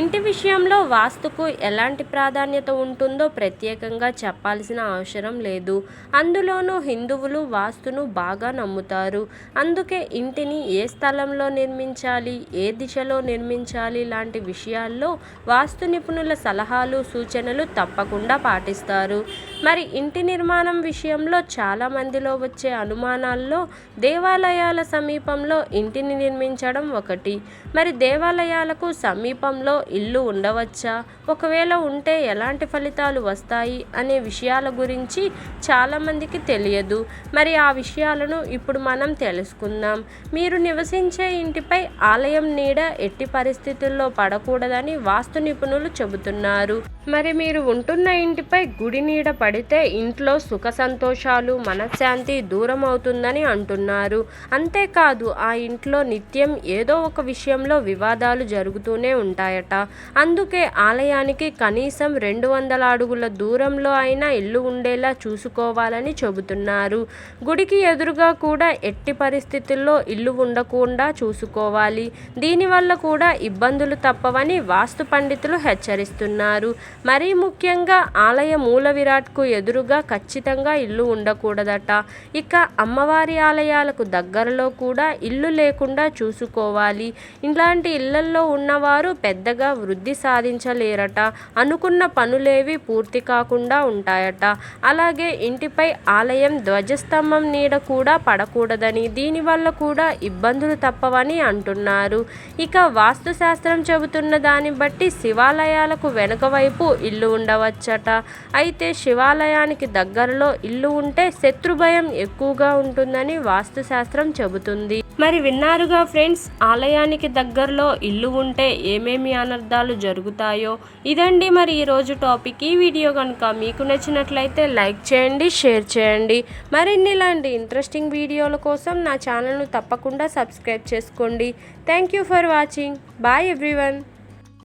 ఇంటి విషయంలో వాస్తుకు ఎలాంటి ప్రాధాన్యత ఉంటుందో ప్రత్యేకంగా చెప్పాల్సిన అవసరం లేదు. అందులోనూ హిందువులు వాస్తును బాగా నమ్ముతారు. అందుకే ఇంటిని ఏ స్థలంలో నిర్మించాలి ఏ దిశలో నిర్మించాలి లాంటి విషయాల్లో వాస్తు నిపుణుల సలహాలు సూచనలు తప్పకుండా పాటిస్తారు. మరి ఇంటి నిర్మాణం విషయంలో చాలా మందిలో వచ్చే అనుమానాల్లో దేవాలయాల సమీపంలో ఇంటిని నిర్మించడం ఒకటి. మరి దేవాలయాలకు సమీపంలో ఇల్లు ఉండవచ్చా? ఒకవేళ ఉంటే ఎలాంటి ఫలితాలు వస్తాయి అనే విషయాల గురించి చాలామందికి తెలియదు. మరి ఆ విషయాలను ఇప్పుడు మనం తెలుసుకుందాం. మీరు నివసించే ఇంటిపై ఆలయం నీడ ఎట్టి పరిస్థితుల్లో పడకూడదని వాస్తు నిపుణులు చెబుతున్నారు. మరి మీరు ఉంటున్న ఇంటిపై గుడి నీడ పడితే ఇంట్లో సుఖ సంతోషాలు మనశ్శాంతి దూరం అవుతుందని అంటున్నారు. అంతేకాదు ఆ ఇంట్లో నిత్యం ఏదో ఒక విషయంలో వివాదాలు జరుగుతూనే ఉంటాయట. అందుకే ఆలయానికి కనీసం రెండు వందల అడుగుల దూరంలో అయినా ఇల్లు ఉండేలా చూసుకోవాలని చెబుతున్నారు. గుడికి ఎదురుగా కూడా ఎట్టి పరిస్థితుల్లో ఇల్లు ఉండకుండా చూసుకోవాలి. దీనివల్ల కూడా ఇబ్బందులు తప్పవని వాస్తు పండితులు హెచ్చరిస్తున్నారు. మరీ ముఖ్యంగా ఆలయ మూల విరాట్కు ఎదురుగా ఖచ్చితంగా ఇల్లు ఉండకూడదట. ఇక అమ్మవారి ఆలయాలకు దగ్గరలో కూడా ఇల్లు లేకుండా చూసుకోవాలి. ఇలాంటి ఇళ్ళల్లో ఉన్నవారు పెద్దగా వృద్ధి సాధించలేరట. అనుకున్న పనులేవి పూర్తి కాకుండా ఉంటాయట. అలాగే ఇంటిపై ఆలయం ధ్వజస్తంభం నీడ కూడా పడకూడదని దీనివల్ల కూడా ఇబ్బందులు తప్పవని అంటున్నారు. ఇక వాస్తుశాస్త్రం చెబుతున్న దాన్ని బట్టి శివాలయాలకు వెనుక వైపు ఇల్లు ఉండవచ్చట. అయితే శివాలయానికి దగ్గరలో ఇల్లు ఉంటే శత్రుభయం ఎక్కువగా ఉంటుందని వాస్తుశాస్త్రం చెబుతుంది. మరి విన్నారుగా ఫ్రెండ్స్ ఆలయానికి దగ్గరలో ఇల్లు ఉంటే ఏమేమి అనర్థాలు జరుగుతాయో? ఇదండి మరి ఈరోజు టాపిక్. ఈ వీడియో కనుక మీకు నచ్చినట్లయితే లైక్ చేయండి షేర్ చేయండి. మరిన్ని ఇలాంటి ఇంట్రెస్టింగ్ వీడియోల కోసం నా ఛానల్ను తప్పకుండా సబ్స్క్రైబ్ చేసుకోండి. Thank you for watching. Bye everyone.